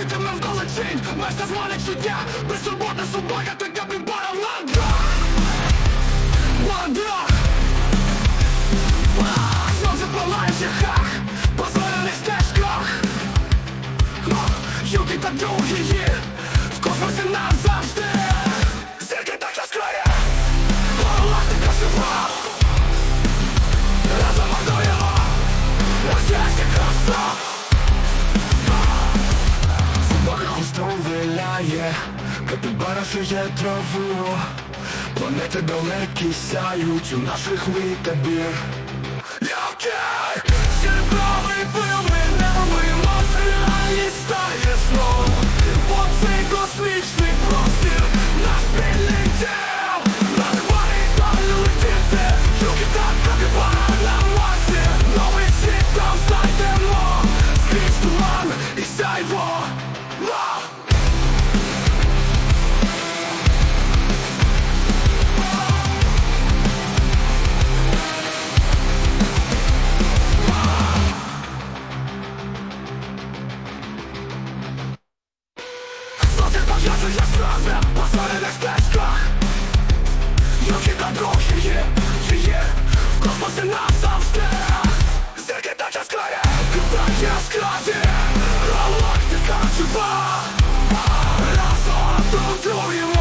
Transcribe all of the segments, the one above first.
Світом навколо чин, места звалять щодня Безсвободна собака, ти капібара ландра Ландра Знов палає в жахах По зелених стежках. Юки та другі В космосі назавжди виляє Капібара жує траву Планети далекі сяють у наших витабір Лягкий Potem magazyń jak fragment Pasarele w deskach Rokieta drog sieje, sieje W kosmosy nas sam wstech Zerketa cię skraje Grupa cię skradzie Rolak ty skarczy ba Raz, a to drugi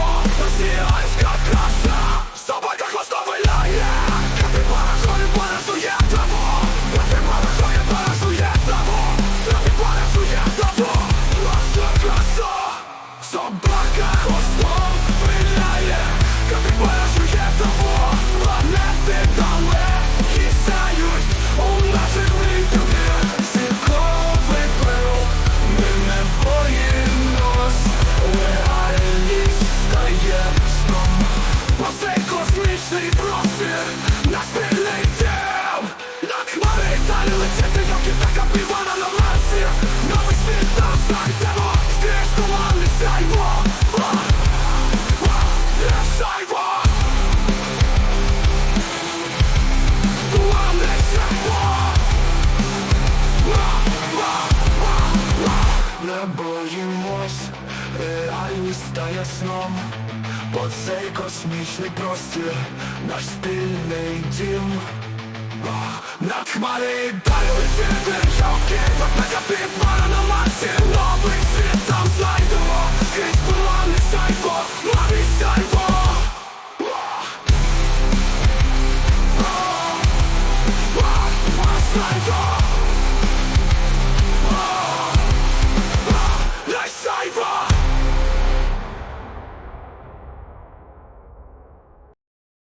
стає сном Бо цей космічний простір, наш спільний дім Над хмари далі летіти, жовки, як на капібара на Марсі Но